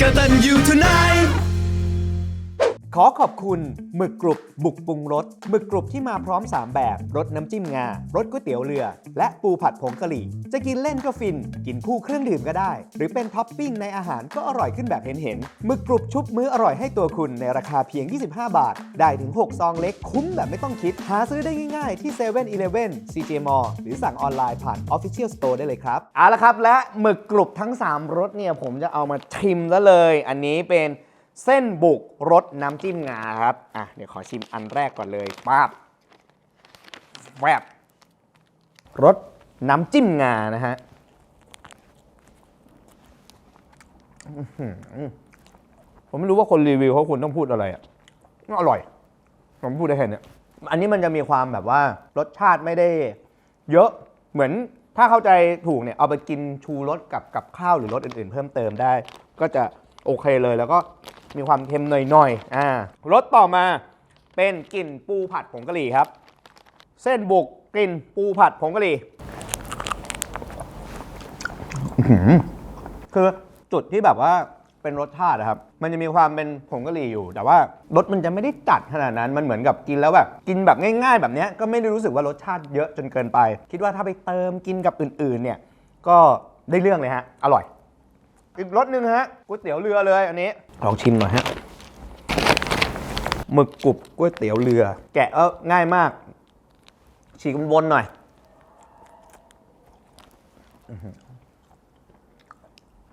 กตันยูทูไน ขอขอบคุณหมึกกรุบบุกปรุงรสหมึกกรุบที่มาพร้อม 3 แบบรสน้ำจิ้มงารสก๋วยเตี๋ยวเรือ และปูผัดผงกะหรี่ จะกินเล่นก็ฟิน กินคู่เครื่องดื่มก็ได้ หรือเป็นท็อปปิ้งในอาหารก็อร่อยขึ้นแบบเห็นๆหมึกกรุบชุบมื้ออร่อยให้ตัวคุณในราคาเพียง 25 บาท ได้ถึง 6 ซองเล็กคุ้มแบบไม่ต้องคิด หาซื้อได้ง่ายๆที่7 e เ e ่ e อ CJ m a l l หรือสั่งออนไลน์ผ่าน Official Store ได้เลยครับเอาละครับ และหมึกกรุบทั้ง 3รสเนี่ยผมจะเอามาชิมแล้วเลย อันนี้เป็น เส้นบุกรสน้ำจิ้มงาครับ อะ เดี๋ยวขอชิมอันแรกก่อนเลยป้าบแวบรสน้ำจิ้มงานะฮะผมไม่รู้ว่าคนรีวิวเขาคุณต้องพูดอะไรอะอร่อย ผมพูดได้แค่นี้อันนี้มันจะมีความแบบว่ารสชาติไม่ได้ เยอะเหมือนถ้าเข้าใจถูกเนี่ยเอาไปกินชูรสกับกับข้าวหรือรสอื่นๆ เพิ่มเติมได้ ก็จะโอเคเลยแล้วก็ มีความเค็มหน่อยๆอ่ารสต่อมาเป็นกลิ่นปูผัดผงกะหรี่ครับ เส้นบุกกลิ่นปูผัดผงกะหรี่อื้อหือคือจุดที่แบบว่าเป็นรสชาตินะครับ มันจะมีความเป็นผงกะหรี่อยู่ แต่ว่ารสมันจะไม่ได้จัดขนาดนั้น มันเหมือนกับกินแล้วแบบ กินแบบง่าย ๆ แบบเนี้ยก็ไม่ได้รู้สึกว่ารสชาติเยอะจนเกินไป คิดว่าถ้าไปเติมกินกับอื่น ๆ เนี่ย ก็ได้เรื่องเลยฮะ อร่อย อีกรสหนึ่งฮะก๋วยเตี๋ยวเรือเลยอันนี้ ลองชิมหน่อยฮะหมึกกรุบก๋วยเตี๋ยวเรือ แกะก็ง่ายมาก ฉีกบนๆหน่อยอื้อหือ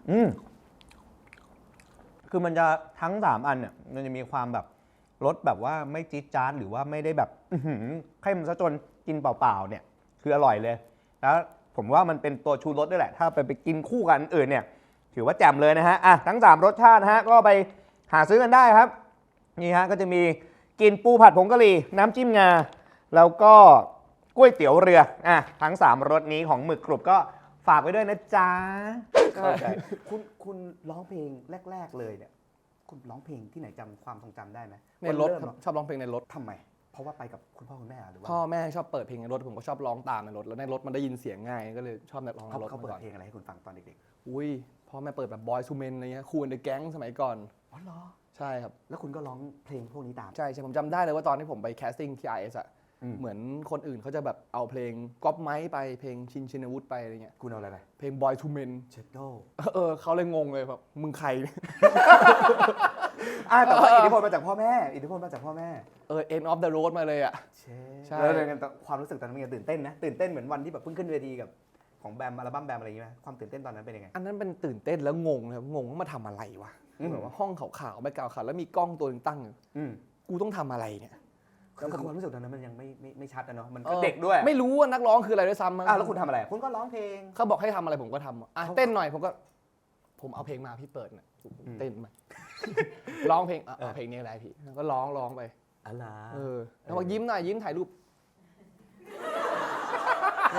อืมคือมันจะทั้งสามอันเนี่ยมันจะมีความแบบรสแบบว่าไม่จี๊ดจ๊าดหรือว่าไม่ได้แบบอื้อหือเข้มซะจนกินเปล่าๆเนี่ย คืออร่อยเลย แล้วผมว่ามันเป็นตัวชูรสด้วยแหละ ถ้าไปไปกินคู่กันอื่นเนี่ย ถือว่าแจ่มเลยนะฮะอะทั้ง 3 รสชาตินะฮะก็ไปหาซื้อกันได้ครับ นี่ฮะก็จะมีกินปูผัดผงกะหรี่น้ำจิ้มงา แล้วก็ก๋วยเตี๋ยวเรืออะทั้ง 3รสนี้ของหมึกกรุบก็ฝากไว้ด้วยนะจ๊ะเข้าใจ คุณคุณร้องเพลงแรก ๆ เลยเนี่ย คุณร้องเพลงที่ไหนจำความทรงจำได้ไหมในรถว่าคเมรับชอบร้องเพลงในรถ ทำไม เพราะว่าไปกับคุณพ่อคุณแม่เหรอหรือว่าพ่อแม่ชอบเปิดเพลงในรถผมก็ชอบร้องตามในรถแล้วในรถมันได้ยินเสียงง่ายก็เลยชอบร้องในเขารถเขามาเปิดก่อนเพลงอะไรให้คุณฟังตอนเด็กอุ้ย พ่อแม่เปิดแบบบอยซูเมนอะไรเงี้ยคูนเดอะแก๊งสมัยก่อนๆอ๋อเหรอ ใช่ครับ แล้วคุณก็ร้องเพลงพวกนี้ตาม ใช่ใช่ผมจำได้เลยว่าตอนที่ผมไปแคสติ้งที่ IS อะอืม เหมือนคนอื่นเขาจะแบบเอาเพลงก๊อปไม้ไปเพลงชินชินวุฒิไปอะไรเงี้ยคุณเอาอะไรไปเพลงบอยทูเมนเชดโดเออเขาเลยงงเลยแบบมึงใคร อ่าแต่ว่าอิทธิพลมาจากพ่อแม่ อิทธิพลมาจากพ่อแม่เออ end of the road มาเลยอะ เช่ใช่ แล้วเรื่องกันความรู้สึกตอนนั้นเป็นไงตื่นเต้นนะตื่นเต้นเหมือนวันที่แบบเพิ่งขึ้นเวทีกับ ของแบมอัลบั้มแบมอะไรอย่างเงี้ยไหมความตื่นเต้นตอนนั้นเป็นยังไง อันนั้นเป็นตื่นเต้นแล้วงงเลยงงว่ามาทำอะไรวะอืม แบบว่าห้องขาวๆไม่กาวขาวแล้วมีกล้องตัวหนึงตั้งอยู่อืมกูต้องทำอะไรเนี่ยแต่ความรู้สึกตอนนั้นมันยังไม่ไม่ไม่ชัดนะเนาะมันอก็อเด็กด้วยไม่รู้ว่านักร้องคืออะไรด้วยซ้ำมั้งอะแล้วคุณทำอะไร คุณก็ร้องเพลง เขาบอกให้ทำอะไรผมก็ทำอะเขาเต้นหน่อยผมก็ ผมเอาเพลงมาพี่เปิดน่ะอืมเต้นมา ร้องเพลงอะเอาเพลงนี้อะไรพี่ก็ร้องร้องไป อะไร เออแล้วบอกยิ้มหน่อยยิ้มถ่ายรูปแ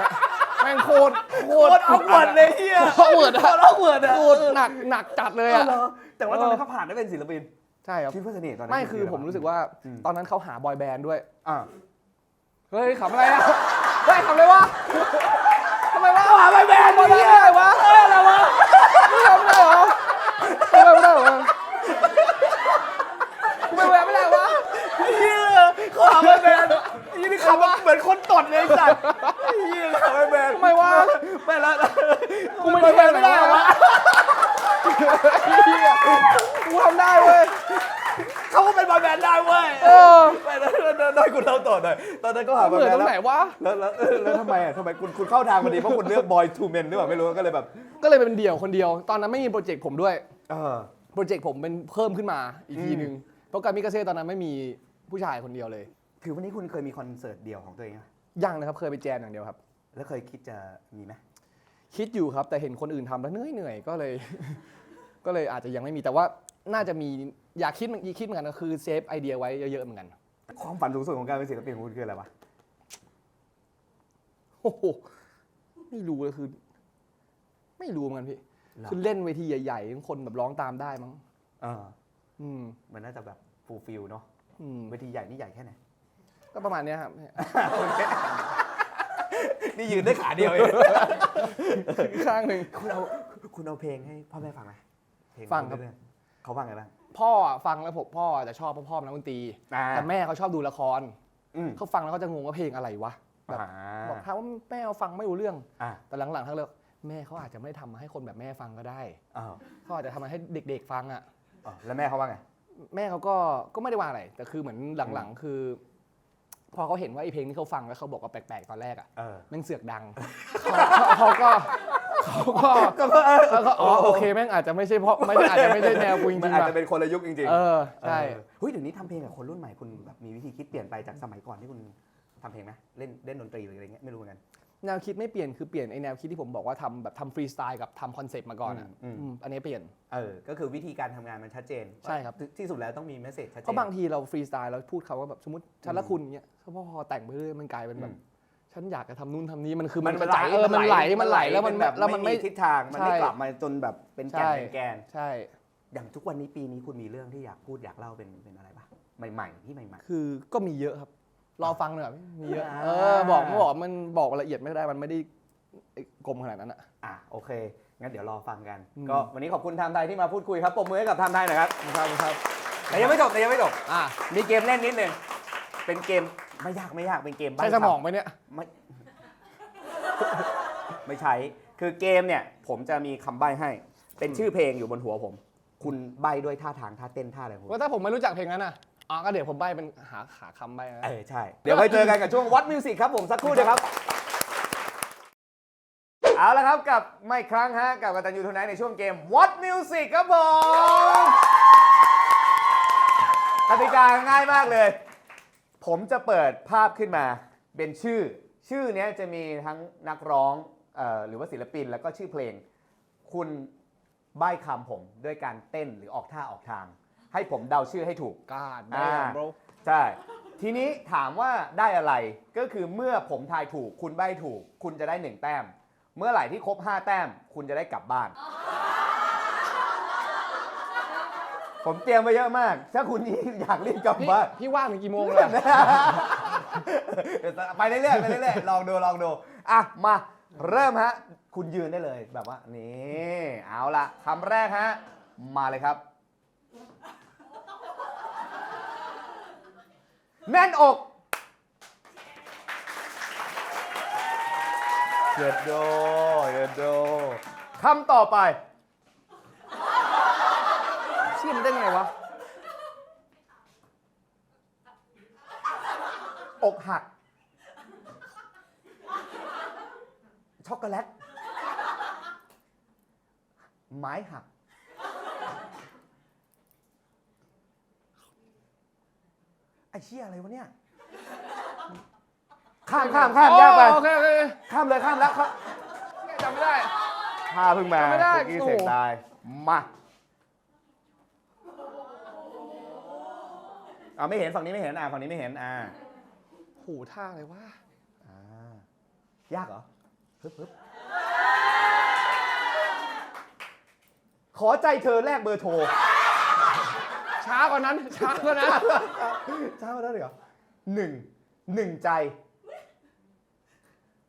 ม่งโคตรโคตรเอาเวิร์ดเลยเฮียเอาเวิร์ดอะเอาเวิร์ดอะโคตรหนักหนักจัดเลยเอออะเหรอแต่ว่าตอนนั้นเออเขาผ่านได้เป็นศิลปินใช่ครับ คิดเพื่อเสน่ห์ตอนนั้นไม่คือผมรู้สึกว่าอืมตอนนั้นเขาหาบอยแบนด์ด้วย อ่าเฮ้ยขำอะไรอะเฮ้ยขำอะไรวะทำไมวะหาบอยแบนด์บอยแบนด์อะไรวะเฮ้ยอะไรวะไม่ทำไม่ได้เหรอไม่ได้ไม่ได้เหรอกูไปแหวะไม่ได้วะ เฮียเขาหาบอยแบนด์ ยี่นี่ขับมาเหมือนคนตดเลยไอ้สัตว์เฮียหาบอยแบนด์ทำไมวะ ไม่แล้วกูไม่ได้ไม่ได้เหรอวะกูทำได้เว้ย เขาก็เป็นบอยแบนด์ได้เว้ยเออไม่แล้วได้คุณเล่าต่อหน่อย ตอนนั้นก็หาบเหอยมืแบอนนตด์งไหนวะแล้วแล้วแล้วแล้วทำไมอะทำไมคุณคุณเข้าทางพอดีเพราะคุณเลือกบอยทูเมนหรือเปล่าไม่รู้ก็เลยแบบก็เลยเป็นเดี่ยวคนเดียว ตอนนั้นไม่มีโปรเจกต์ผมด้วย เออ โปรเจกต์ผมเป็นเพิ่มขึ้นมาอีกทีหนึ่งเพราะการมิกาเซ่ตอนนั้นไม่มีผู้ชายคนเดียวเลย คือวันนี้คุณเคยมีคอนเสิร์ตเดี่ยวของตัวเองไหมยังนะครับเคยไปแจมอย่างเดียวครับ แล้วเคยคิดจะมีไหมคิดอยู่ครับ แต่เห็นคนอื่นทำแล้วเหนื่อยเหนื่อยก็เลย ก็เลยอาจจะยังไม่มีแต่ว่าน่าจะมีอยากคิดเหมือนคิดเหมือนกันก็คือเซฟไอเดียไว้เยอะๆเหมือนกันความฝันสูงสุดของการเป็นศิลปินของคุณคืออะไรวะโอ้โหไม่รู้เลยคือ ไม่รู้เหมือนกันพี่หรอคือเล่นเวทีใหญ่ๆคนแบบร้องตามได้มั้งเออ อืมมันน่าจะแบบฟูลฟิลเนาะอืมเวทีใหญ่นี่ใหญ่แค่ไหน ก็ประมาณเนี้ยครับ นี่ยืนได้ขาเดียวเอง ข้างหนึ่ง คุณเอาคุณเอาเพลงให้พ่อแม่ฟังไหมเพลฟังครับเอยเขาว่าไงบ้าง พ่ออะฟังแล้วผมพ่อจะชอบเพราะพ่อเป็นนักดนตรี อ่า แต่แม่เขาชอบดูละคร อืมเขาฟังแล้วเขาจะงงว่าเพลงอะไรวะแบบอ่าบอกถามว่าแม่ฟังไม่รู้เรื่อง อ่าแต่หลังๆทั้งเลยแม่เขาอาจจะไม่ได้ทำมาให้คนแบบแม่ฟังก็ได้อ้าวเขาอาจจะทำมาให้เด็ก ๆ ฟังอะอ๋อแล้วแม่เขาว่าไง แม่เขาก็ก็ไม่ได้ว่าอะไร แต่คือเหมือนหลังๆ คือ พอเขาเห็นว่าไอ้เพลงที่เขาฟังแล้วเขาบอกว่าแปลกๆตอนแรกอะเออ แม่งเสือกดัง เขาเขาก็เขาก็เขาก็อ๋อโอเคแม่งอาจจะไม่ใช่เพราะไม่อาจจะไม่ใช่แนวกูจริมันงอาจๆว่ะจะเป็นคนละยุคจริงๆเออใช่ เออเฮ้ยเดี๋ยวนี้ทำเพลงกับคนรุ่นใหม่คุณแบบมีวิธีคิดเปลี่ยนไปจากสมัยก่อนที่คุณทำเพลงไหมเล่นเล่นดนตรีหรืออะไรเงี้ยไม่รู้เหมือนกัน แนวคิดไม่เปลี่ยนคือเปลี่ยนไอ้แนวคิดที่ผมบอกว่าทำแบบทำฟรีสไตล์กับทำคอนเซปต์มาก่อนอะอืมอืมอืม อันนี้เปลี่ยน เออ ก็คือวิธีการทำงานมันชัดเจนใช่ครับ ว่าที่สุดแล้วต้องมีเมสเซจชัดเจน เพราะบางทีเราฟรีสไตล์เราพูดเขาว่าแบบสมมติฉันละคุณเงี้ยพอพอแต่งไปเรื่อยมันกลายเป็นแบอืบมฉันอยากจะทำนู่นทำนี้มันคือมันกระจายเออมันไหลมันไหลแล้วมันเป็นแบบแล้วมันไม่ไม่มีทิศทางมันไม่ใช่กลับมาจนแบบเป็นแกนใช่ เป็นแกน ใช่ อย่างทุกวันนี้ปีนี้คุณมีเรื่องที่อยากพูดอยากเล่าเป็นเป็นอะไรปะใหม่ ๆ ที่ใหม่ คือก็มีเยอะครับ รอฟังหน่อยมีเยอะอ่าเออบอกไม่บอกมันบอกละเอียดไม่ได้มันไม่ได้กลมขนาดนั้นอะๆอะโอเค งั้นเดี๋ยวรอฟังกันอืมก็วันนี้ขอบคุณไทม์ไทยที่มาพูดคุยครับปรบมือให้กับไทม์ไทยหนะครับครับครับแต่ยังไม่จบแต่ยังไม่จบอะมีเกมเล่นนิดนึงเป็นเกมไม่ยากไม่ยากเป็นเกมใบ้ใช้สมองคำไหมเนี่ยไม่ไม่ใช้คือเกมเนี่ย ผมจะมีคำใบ้ให้ เป็นชื่อเพลงอยู่บนหัวผม คุณใบ้ด้วยท่าทางท่าเต้นท่าอะไรของคุณว่าถ้าผมไม่รู้จักเพลงนั้นอะ อ๋อก็เดี๋ยวผมใบเป็นหาขาคำใบนะ เออใช่ เดี๋ยวไปเจอกันกับช่วงวัดมิวสิกครับผมสักครู่เดียวครับ เอาละครับกับไม่ครั้งฮะกับกตันยูทูไนในช่วงเกม What Music ครับผมกติกาง่ายมากเลย ผมจะเปิดภาพขึ้นมา เป็นชื่อ ชื่อเนี้ยจะมีทั้งนักร้องเอ่อหรือว่าศิลปินแล้วก็ชื่อเพลง คุณใบ้คำผมด้วยการเต้นหรือออกท่าออกทาง ให้ผมเดาชื่อให้ถูกกาดอ่าได้ bro ใช่ ทีนี้ถามว่าได้อะไรก็คือเมื่อผมทายถูก คุณใบ้ถูก คุณจะได้หนึ่งแต้ม เมื่อไหร่ที่ครบ5 แต้ม คุณจะได้กลับบ้าน ผมเตรียมไว้เยอะมาก ถ้าคุณอยากรีบกลับพี่บ้าน พี่ว่างถึงกี่โมงเลยอะ ไปเรื่อยๆไปเรื่อยๆลองดูลองดูอะมาเริ่มฮะ คุณยืนได้เลยแบบว่านี่เอาละคำแรกฮะ มาเลยครับ แน่นอกเย็ดโดเย็ดโดคำต่อไปเชี่ยมันได้ไงวะ อกหัก ช็อกโกแลต ไม้หัก ไอ้เชี่ยอะไรวะเนี่ย ข้ามข้ามข้ามยากไป โอเคโอเคข้ามเลยข้ามแล้วครับจำไม่ได้ ข้าเพิ่งมาจำไม่ได้คุกกี้โอ้โห เสียงตาย มาเอาไม่เห็นฝั่งนี้ไม่เห็นอ่าฝั่งนี้ไม่เห็นอ่าหูท่าอะไรวะอ่ายากเหรอฮึบฮึบขอใจเธอแลกเบอร์โทร ช้ากว่านั้น ช้ากว่านั้นเจ้าแล้วเหรอหนึ่งหนึ่งใจ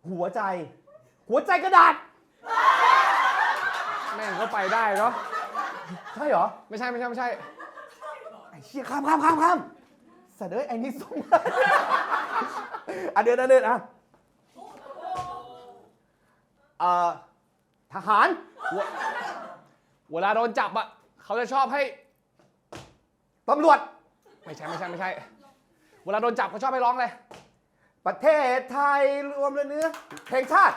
หัวใจ หัวใจกระดาษ แม่งก็ไปได้เนาะใช่เหรอไม่ใช่ไม่ใช่ไม่ใช่ ไอ้เชี่ยข้ามข้ามข้ามข้ามสัตว์เอ้ยไอ้นี่ส่งมาอะเดินอะเดินอะเอ่อทหารเวลาโดนจับอะเขาจะชอบให้ ตำรวจ ไม่ใช่ไม่ใช่ไม่ใช่ เวลาโดนจับเขาชอบให้ร้องเลย ประเทศไทยรวมเลยเนื้อเพลงชาติ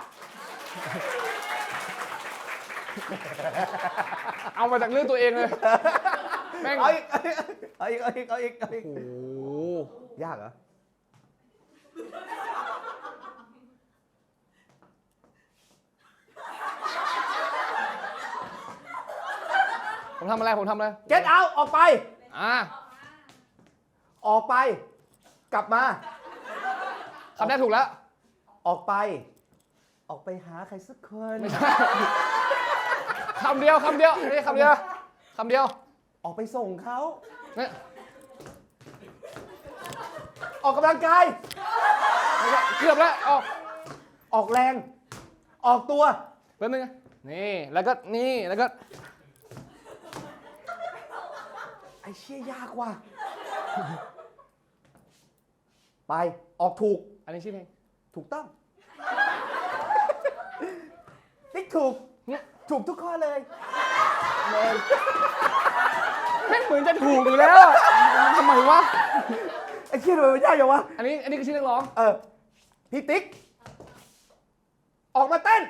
เอามาจากเรื่องตัวเองเลย แม่ง เอาอีกเอาอีกเอาอีกเอาอีกเอาอีกโอ้โหยากเหรอ ผมทำอะไรผมทำอะไร get out ออกไป อ่าออกไป กลับมา คำแรกถูกแล้ว ออกไป ออกไปหาใครสักคนไม่ใช่คำเดียวคำเดียวนี่คำเดียวคำเดียว ออกไปส่งเขาเนี่ยออกกำลังกายไม่ใช่เกือบแล้วออกออกแรง ออกตัวแป๊บนึงนะนี่ แล้วก็นี่ แล้วก็ ไอ้เชี่ยยากว่ะ ไปออกถูกอันนี้ชื่อเพลง ถูกต้อง ติ๊กถูกเนี่ยถูกทุกข้อเลยแม่งเหมือนจะถูกอยู่แล้วอะทำไมวะ ไอ้เชี่ยทำไมมันยากอย่างวะ อันนี้อันนี้คือชื่อนักร้อง เออ พี่ติ๊ก ออกมาเต้น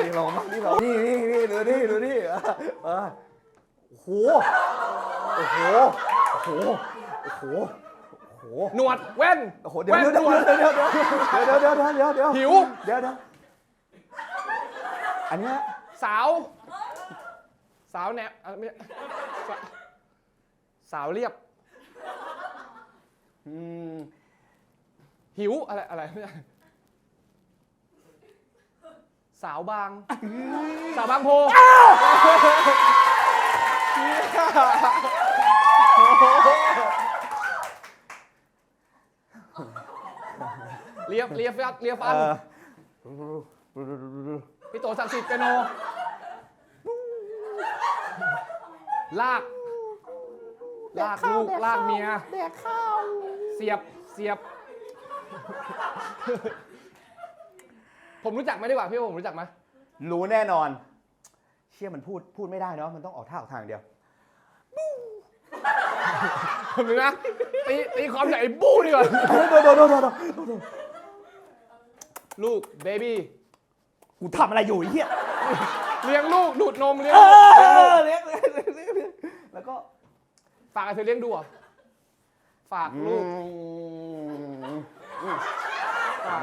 นี่ลองมานี่ลองนี่นี่นี่ดูนี่ดูนี่เออเออโอ้โหโอ้โหโอ้โหโอ้โหโอ้โหหนวดแว่นโอ้โหเดี๋ยวแว่นเดี๋ยวหนเดี๋ยวด เดี๋ยวเดี๋ยวเดี๋ยวเดี๋ยวเดี๋ยวเดี๋ยวเดี๋ยวหิว เดี๋ยวเดี๋ยวอันเนี้ยสาว สาวแนบอะไม่สาสาวเรียบอืมหิวอะไรอะไรไม่ใช่ สาวบาง สาวบางโพเลียบเลียฟันเลียฟันเออพี่โตศักดิ์สิทธิ์เปียโน ลาก ลากลูก ลากเมีย แดกข้าว เสียบ เสียบ ผมรู้จักไหมดีกว่าพี่ว่าผมรู้จักไหมรู้แน่นอน เชี่ยมันพูดพูดไม่ได้เนาะมันต้องออกท่าออกทางเดียวผมนะตีตีความใหญ่บู้ดีกว่าโดนโดนโดนโดนโดนลูกเบบี้กูทำอะไรอยู่ไอ้เหี้ยเลี้ยงลูกดูดนมเลี้ยงเอลูกอเลี้ยงเลี้ยงเลี้ยงเลี้ยงเลี้ยงแล้วก็ฝากไอ้เธอเลี้ยงดูเหรอะฝากลูกฝาก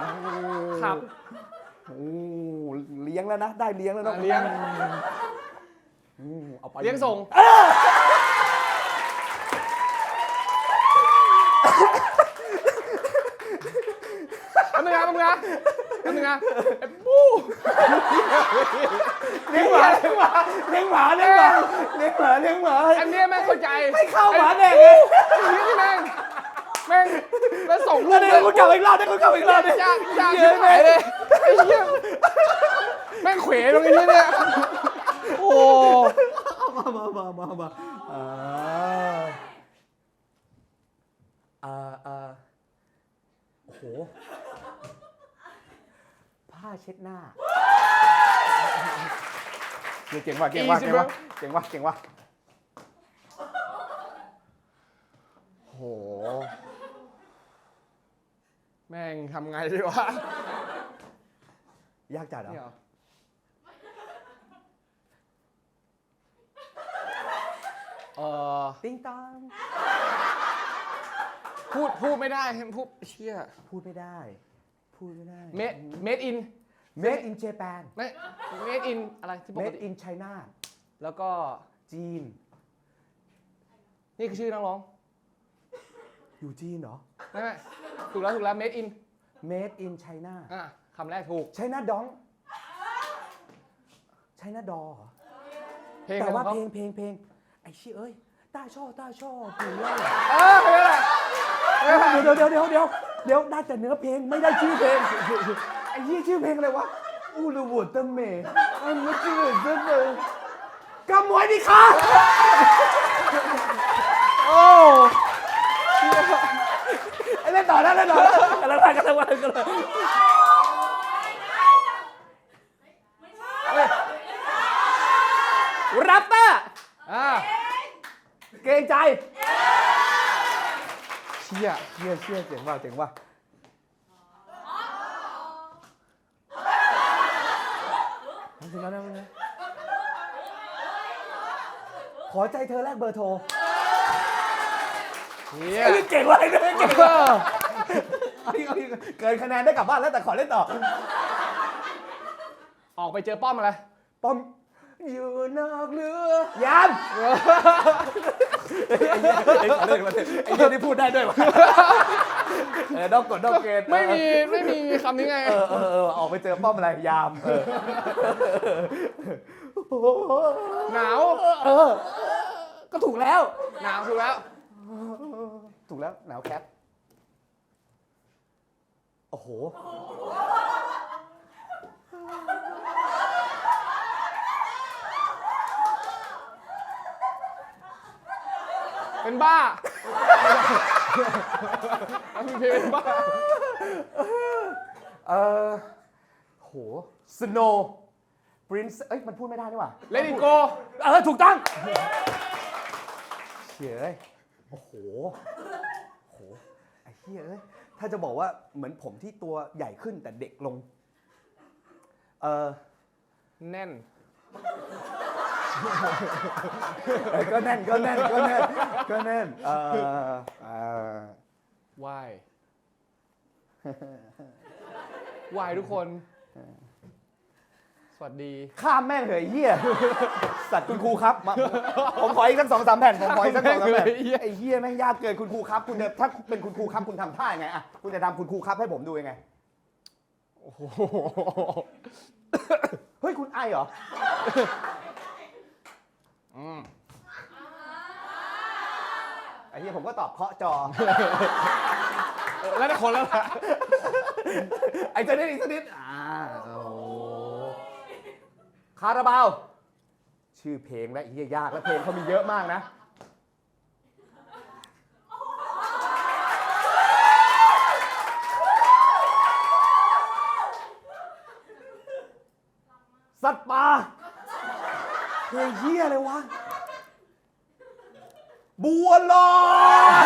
ขับ โอ้เลี้ยงแล้วนะ ได้เลี้ยงแล้วนะอะเลี้ยงอืมเอาไปเลี้ยงส่งทำไงนะทำไงนะทำไงนะไอ้บู้เลี้ยงหมาเลี้ยงหมาเลี้ยงหมาเลี้ยงหมาเลี้ยงหมาเลี้ยงหมาอันเนี้ยแม่งเข้าใจไม่เข้าหมาเด็กเลยไอ้เหี้ยนี่แม่ง แม่งแล้วส่งลูเดี๋กยวคุณกลับอีกรอบเดี๋ยวคุณกลับอีกรอบเดี๋ยวยากยากชิบหายเลยไอ้เหี้ยแม่งเขวตรงนี้เนี่ยโอ้มามามามามาอ่าอ่าอ่าโอ้โหผ้าเช็ดหน้าเก่งว่ะเก่งว่ะเก่งว่ะเก่งว่ะเก่งว่ะโห แม่งทำไงดีวะยากจัดเหรเนี่ยอเหรอเออติ้งตองพูดพูดไม่ได้พูดเชี่ยพูดไม่ได้ พูดไม่ได้ เมดเมดอิน Made in Japan ไม่เมดอินอะไรที่ปก Made ติ in China แล้วก็จีน นี่คือชื่อนักร้อง อยู่จีนเหรอ ไม่ไม่ถูกแล้วถูกแล้วเมดอิน Made in China อะคำแรกถูก China Dong China Doll เหรอเพลงแต่ของว่าเขาเพลงเพลงเพลงไอ้เชี่ยเอ้ยต้าช่อต้าช่อผีเอ้ยเออเพลงอะไรเดี๋ยวเดี๋ยวเดี๋ยวเดี๋ยวเดี๋ยวได้แต่เนื้อเพลงไม่ได้ชื่อเพลงไอ้เหี้ยชื่อเพลงอะไรวะอูลูบูตเมย์อันนี้ชื่อเจ้าเลยกำมวยดิค่ะโอ้ไอ้ เล่นต่อนะเล่นต่อนะกันละกันละกันละรับเตอร์อะเกรงใจเชี่ยเชี่ยเชี่ยเจ๋งว่ะเจ๋งว่ะถึงแล้วนะขอใจเธอแลกเบอร์โทร เชี่ยไอ้นี่เก่งว่ะไอ้นี่เก่งเออเอาอีกเอาอีกเกินคะแนนได้กลับบ้านแล้วแต่ขอเล่นต่อ ออกไปเจอป้อมอะไร ป้อม อยู่นอกเรือยามไอ้เรื่องมันไอ้เรื่องที่พูดได้ด้วยวะเออดอกกดดอกเกตไม่มีไม่มีคำนี้ไง เออเออเออออกไปเจอป้อมอะไรยามเออหนาว เออ ก็ถูกแล้ว หนาวถูกแล้ว ถูกแล้วหนาวแคทโอ้โห เป็นบ้าอันนี้เป็นบ้า เออโหสโนว์ปรินซ์เอ้ย มันพูดไม่ได้นี่หว่า เลดิโก เออ ถูกต้อง เฉยโอ้โห เหี้ยเอ้ยถ้าจะบอกว่าเหมือนผมที่ตัวใหญ่ขึ้นแต่เด็กลง เออแน่นเอ้ยก็แน่นก็แน่นก็แน่นก็แน่นเออเออวายวายทุกคนส วัสดี ข้ามแม่งเหยเหี้ย สัตว์คุณครูครับมาผมขออีกสักสองสามแผ่น ผมขออีกสักสองสามแผ่นข้ามแม่งเหยไอ้เหี้ยแม่งยากเกินคุณครูครับ คุณจะถ้าเป็นคุณครูครับคุณทำท่ายังไงอะคุณจะทำคุณครูครับให้ผมดูยังไง โอ้โหเฮ้ยคุณไอเหรอ อืมไอ้เหี้ยผมก็ตอบเคาะจอเออแล้วแต่คนแล้วล่ะไอ้เจะนิดอีกสักนิดอ่าโอ้โห คาราบาว ชื่อเพลงและอ้เหี้ยยากแล้วเพลงเขามีเยอะมากนะ สัตว์ป่าเพลงเหี้ยอะไรวะ บัวลอย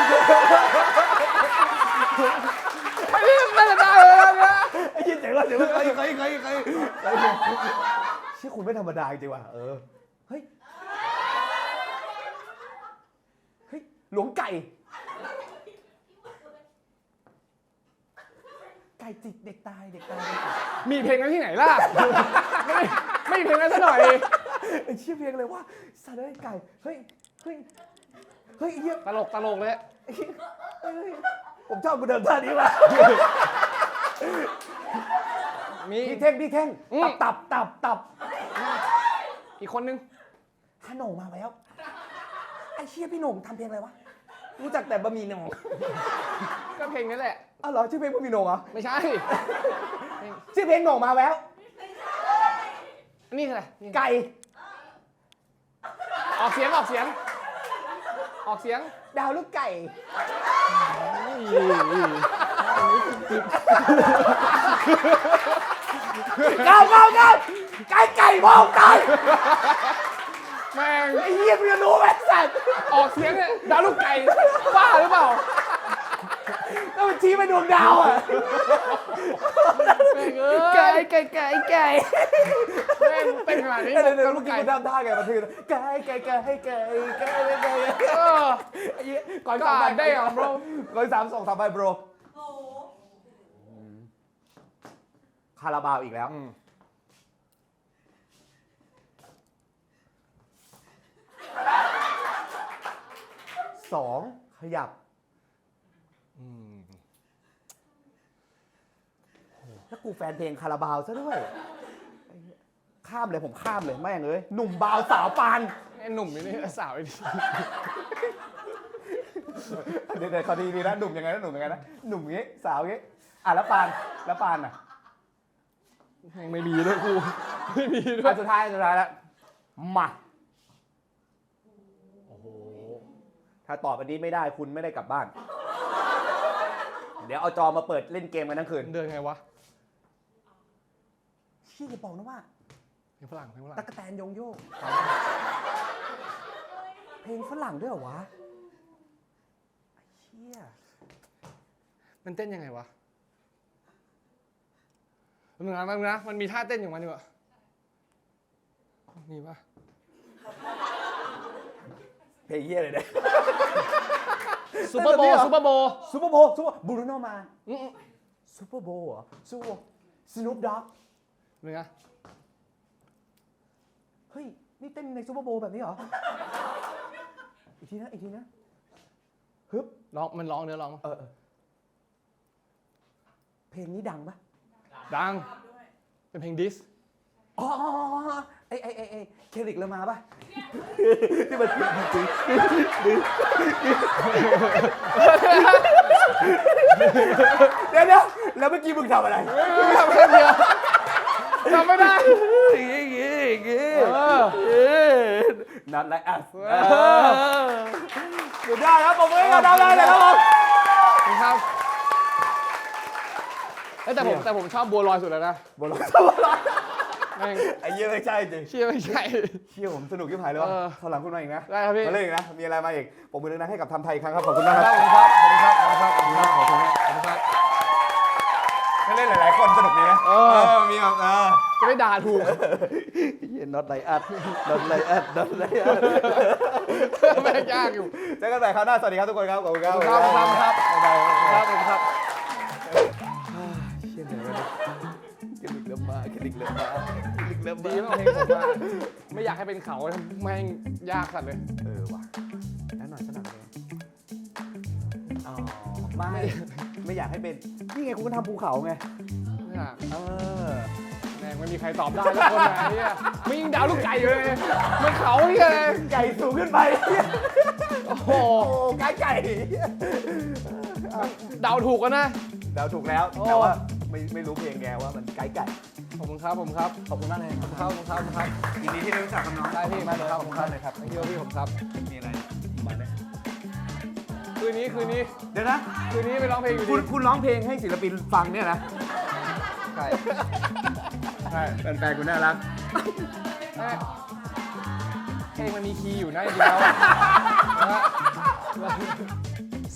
ไม่ได้ไม่ได้ได้เลยนะ ไอ้เหี้ยเจ๋งว่ะเจ๋งว่ะเคยเคยเคยเคย ชื่อคุณไม่ธรรมดาจริงว่ะเออเฮ้ยเฮ้ยหลวงไก่ ไก่จิกเด็กตายเด็กตายเด็กตายมีเพลงนั้นที่ไหนล่ะ ไม่ไม่มีเพลงนั้นซะหน่อย ไอ้เชี่ยเพลงอะไรวะสัตว์เอ้ยไก่เฮ้ยเฮ้ยเฮ้ยไอ้เหี้ยตลกตลกเลย ไอ้เหี้ยเฮ้ยเฮ้ยผมชอบกูเดินท่านี้ว่ะมี พี่เท่งพี่เท่งอืม ตับตับตับตับ อีกคนนึงฮันโหนงมาแล้ว ไอ้เชี่ยพี่โหน่งทำเพลงอะไรวะ รู้จักแต่บะหมี่โหน่งก็เพลงนี้แหละ อ้าวเหรอชื่อเพลงบะหมี่โหน่งเหรอ ไม่ใช่ ชื่อเพลงโหน่งมาแล้ว นี่คืออะไรนี่ไก่ ออกเสียงออกเสียง ออกเสียง ดาวลูกไก่ เก้าเก้าเก้าไก่ไก่พองไก่แม่งไอ้เหี้ยมึงจะรู้ไหมสัตว์ออกเสียงเนี่ยดาวลูกไก่บ้าหรือเปล่าแล้วมันชี้ไปดวงดาวอะแม่งเอ้ไก่ยไก่ไก่ไก่แม่งเป็นขนาดนี้เดี๋ยวเดี๋ยวดาวเมื่ลูอกกี้ไก่กูทำท่าไงมาทีไก่ไก่ไก่ไก่ไก่ไก่ไก่เออไอ้เหี้ยก่อนก็สามใบได้เหรอ bro ก่อนสามสองสามใบ bro าราบาวอีกแล้ว อืมสองขยับ อืมแล้วกูแฟนเพลงคาราบาวซะด้วยไอ้เหี้ยข้ามเลยผมข้ามเลยแม่งเลยหนุ่มบาวสาวปาน ไอ้หนุ่มนี่สาวไอ้ดิเดี๋ยวเดี๋ยวขอดีดีนะหนุ่มยังไงนะหนุ่มยังไงนะหนุ่มงี้สาวงี้อะแล้วปานแล้วปานอะยัง ไม่มีด้วยกู ไม่มีด้วอะยสุดท้ายสุดท้ายแล้วมาโอ้โหถ้าตอบอันนี้ไม่ได้คุณไม่ได้กลับบ้าน เดี๋ยวเอาจอมาเปิดเล่นเกมกันทั้งคืนเดินไงวะชี้จะบอกนะว่าเพลงฝรั่งเพลงฝรั่งตั๊กแตนโยงโยกเพลงฝรั่งด้วยเหรอวะไอ้เชี่ยมันเต้นยังไงวะ มึงนะมึงนะมันมีท่าเต้นของมันอยู่อะนี่ปะเพลงเยี่ยเลยเนี่ยซูเปอร์โบเต้นแบบนี้เหรอซูเปอร์โบซูเปอร์โบว์ซูเปอร์บูรุโนมาอืมซูเปอร์โบว์เหรอซูเปอร์สนุปด็อกมึงนะเฮ้ย นี่เต้นในซูเปอร์โบว์แบบนี้เหรอ อีกทีนะ อีกทีนะฮึบร้องมันร้องเนื้อร้องเออเออเพลงนี้ดังปะ ดัง เป็นเพลงดิส อ๋ออ๋ออ๋ออ๋อไอไอไอไอเคริกเรามาปะที่มันเดี๋ยวเดี๋ยวแล้วเมื่อกี้มึงทำอะไรทำแค่เดียวทำไม่ได้อย่างงี้อย่างงี้อย่างงี้เออ not like us เออสุดยอดครับผมมือให้กับน้องได้เลยครับผมขอบคุณครับ เอ้ยแต่ผมแต่ผมชอบบัวลอยสุดแล้วนะบอลลูนแม่ง ไอ้เยี่ยไม่ใช่จริงเชื่อไม่ใช่ เชี่ยผมสนุกยิ่งหายเลยวะเออตอนหลังคุณมาอีกนะได้ครับพี่ มาเล่นอีกนะ มีอะไรมาอีก ผมมือนึงให้กับทำไทยอีกครั้งครับ ขอบคุณมากขคอบรับคุณครับ ขอบคุณครับ ขอบคุณครับ ขอบคุณครับ ขอบคุณครับขอบคุณครับให้เล่นหลายๆคนสนุกดีนะเออ มีแบบเออจะไม่ด่าถูกเฮียน็อตไลอัดน็อตไลอัดน็อตไลอัดไม่งยากอยู่ เจอกันใหม่คราวหน้า สวัสดีครับทุกคนครับ ขอบคุณครับขอบคุณครับครับ บ๊ายบาย ครับผมครับ เชี่ยเหนื่อยแล้วกระดิกเริ่มมากระดิกเริ่มมากระดิกเริ่มดีมามากเพลงผมอะไม่อยากให้เป็นเขาแม่งยากสัตว์เลย เออว่ะแล้วหน่อยสักหน่อยเลยอ๋อไม่ไม่อยากให้เป็น นี่ไงคุณก็ทำภูเขาไง ไม่อยากเออ แม่งไม่มีใครตอบได้ทุกคนไหนเนี่ยไม่ยิงดาวลูกไก่อยู่เลยมันเขาเนี่ยเลยไก่สูงขึ้นไป โอ้โหโอ้ไก่ไก่ เดาถูกกันนะเดาถูกแล้วโอ้แต่ว่า ไม่ไม่รู้เพลงแกว่ามันไก่ไก่ขอบคุณครับผมครับขอบคุณมากเลยขอบคุณครับขอบคุณครับขอบคุณครับยินดีที่ได้รู้จักกับน้องได้พี่มากเลยครับขอบคุณมากเลยครับพี่พี่ผมครับมีอะไรมาเนี่ยคืนนี้คืนนี้เดี๋ยวนะคืนนี้ไปร้องเพลงอยู่คุดีณคุณร้องเพลงให้ศิลปินฟังเนี่ยนะใช่ใช่แฟนๆคุณน่ารักแม่เพลงมันมีคีย์อยู่นะจริงๆแล้วอะนะฮะ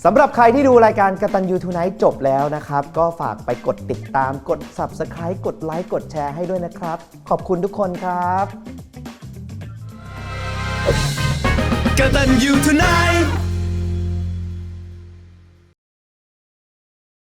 สำหรับใครที่ดูรายการกตันยูทูไนท์จบแล้วนะครับ ก็ฝากไปกดติดตามกด Subscribe กดไลค์กดแชร์ให้ด้วยนะครับ ขอบคุณทุกคนครับกตันยูทูไนท์